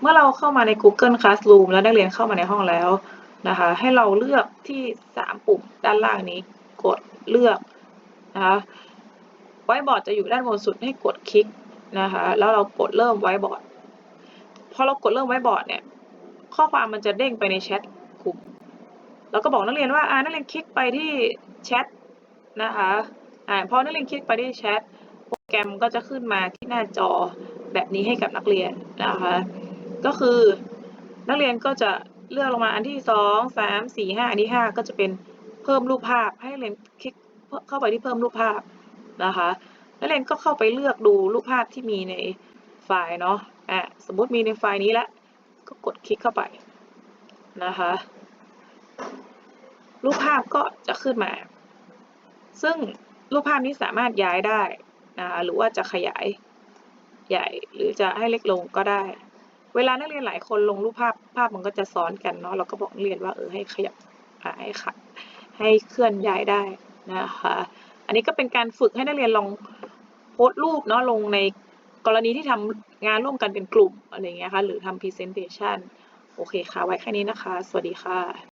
เมื่อเราเข้ามาใน Google Classroom แล้วนักเรียนเข้ามาในห้องแล้วนะคะ ให้เราเลือกที่ 3 ปุ่มด้านล่างนี้กดเลือกนะคะไวบอร์ดจะอยู่ด้านบนสุดให้กดคลิกนะคะ แล้วเรากดเริ่มไวบอร์ดพอเรากดเริ่มไวบอร์ดเนี่ย ข้อความมันจะเด้งไปในแชทกลุ่มแล้วก็บอกนักเรียนว่าอ่านักเรียนคลิกไปที่แชทนะคะอ่าพอนักเรียนคลิกไปที่แชทโปรแกรมก็จะขึ้นมาที่หน้าจอแบบนี้ให้กับนักเรียนนะคะ ก็คือนักเรียนก็จะเลือกลงมาอันที่สองสามสี่ห้าอันที่ห้าก็จะเป็นเพิ่มรูปภาพให้เรียนคลิกเข้าไปที่เพิ่มรูปภาพนะคะนักเรียนก็เข้าไปเลือกดูรูปภาพที่มีในไฟล์เนาะอะสมมติมีในไฟล์นี้แล้วก็กดคลิกเข้าไปนะคะรูปภาพก็จะขึ้นมา ซึ่งรูปภาพนี้สามารถย้ายได้นะคะหรือว่าจะขยายใหญ่หรือจะให้เล็กลงก็ได้ เวลานักเรียนหลายคนลงรูปภาพภาพมันก็จะซ้อนกันเนาะเราก็บอกเรียนว่าเออให้ขยับอ่าให้ขัดให้เคลื่อนย้ายได้นะคะอันนี้ก็เป็นการฝึกให้นักเรียนลองโพสต์รูปเนาะลงในกรณีที่ทำงานร่วมกันเป็นกลุ่มอะไรเงี้ยค่ะหรือทำพรีเซนเตชันโอเคค่ะไว้แค่นี้นะคะ สวัสดีค่ะ